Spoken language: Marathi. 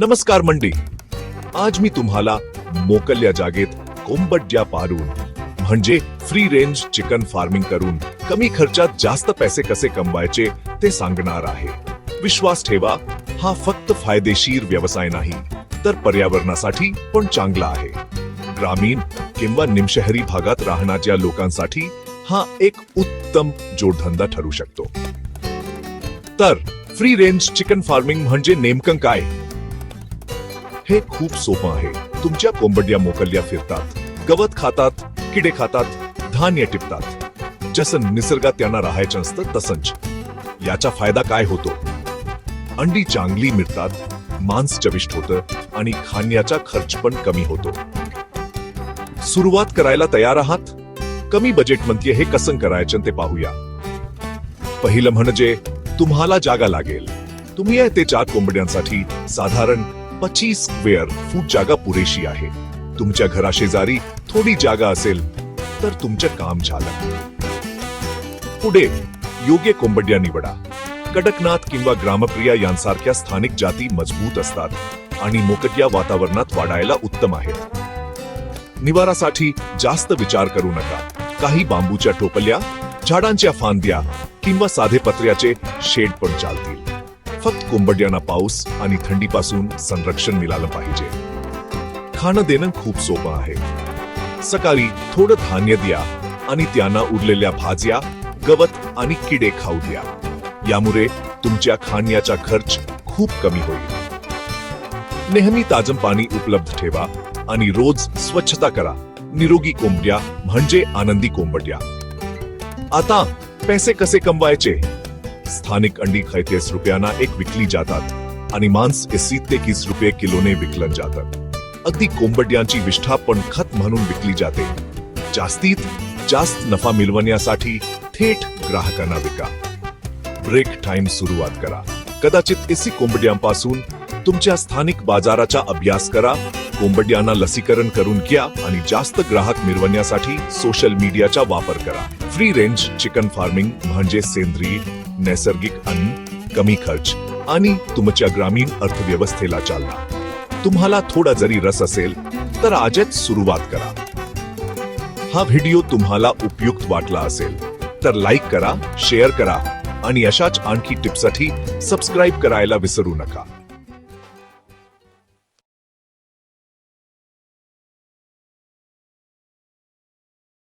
नमस्कार मंडी आज मी तुम्हाला मोकल्या जागेत कोंबड्या पारून म्हणजे फ्री रेंज चिकन फार्मिंग करून कमी खर्चात जास्त पैसे कसे कमवायचे ते सांगणार आहे. विश्वास ठेवा हा फक्त फायदेशीर व्यवसाय नाही तर पर्यावरणासाठी पण चांगला आहे. ग्रामीण किंवा निमशहरी भागात राहणाऱ्या लोकांसाठी हा एक उत्तम जोडधंदा ठरू शकतो. तर फ्री रेंज चिकन फार्मिंग म्हणजे नेमकं काय? हे खूप सोपं आहे. तुमच्या कोंबड्या मोकल्या फिरतात गवत खातात किडे खातात धान्य टिपतात. जसं निसर्गात त्यांना राहायचं असतं तसंच. याचा फायदा काय होतो? अंडी चांगली मिळतात मांस चविष्ट होतं आणि खाण्याचा खर्च पण कमी होतो. सुरुवात करायला तयार आहात? कमी बजेट म्हणते हे कसं करायचं ते पाहूया. पहिलं म्हणजे तुम्हाला जागा लागेल. तुम्ही ते चार कोंबड्यांसाठी साधारण पच्चीस स्क्वेअर फूट जागा पुरेशी आहे. तुमच्या घराशेजारी थोडी जागा असेल तर तुमचं काम झालं. पुढे योग्य कोंबड्या निवडा. कडकनाथ किंवा ग्रामप्रिया यांसारख्या स्थानिक जाती मजबूत असतात आणि मोकट्या वातावरणात वाढायला उत्तम आहेत. निवारासाठी जास्त विचार करू नका. काही बांबूच्या टोपल्या झाडांच्या फांद्या किंवा साधे पत्र्याचे शेड पण चालतील. फक्त कोंबड्यांना पाऊस आणि थंडीपासून संरक्षण मिळालं पाहिजे. खाणं देणं खूप सोपं आहे. सकाळी थोडं धान्य द्या आणि त्यांना उरलेल्या भाज्या गवत आणि किडे खाऊ द्या. यामुळे तुमच्या खाण्याचा खर्च खूप कमी होईल. नेहमी ताजं पाणी उपलब्ध ठेवा आणि रोज स्वच्छता करा. निरोगी कोंबड्या म्हणजे आनंदी कोंबड्या. आता पैसे कसे कमवायचे? स्थानिक अंडी खैतीस रुपयांना एक विकली जातात. आणि मांस एसी ते तीस रुपये किलोने विकलं जातात अगदी कोंबड्यांची विष्ठा पण खत म्हणून विकली जाते. जास्तीत जास्त नफा मिळवण्यासाठी थेट ग्राहकांना विका. ब्रेक टाइम सुरुवात करा. कदाचित एसी कोंबड्यांपासून तुमच्या स्थानिक बाजाराचा अभ्यास करा. कोंबड्यांना लसीकरण करून घ्या आणि जास्त ग्राहक मिळवण्यासाठी सोशल मीडियाचा वापर करा. फ्री रेंज चिकन फार्मिंग म्हणजे सेंद्रिय नैसर्गिक अन्न कमी खर्च. आणि तुमच्या ग्रामीण अर्थव्यवस्थेला चालना. तुम्हाला थोडा जरी रस असेल तर आजच सुरुवात करा. हा व्हिडिओ तुम्हाला उपयुक्त वाटला असेल तर लाईक करा शेअर करा आणि अशाच आणखी टिप्ससाठी सबस्क्राईब करायला विसरू नका.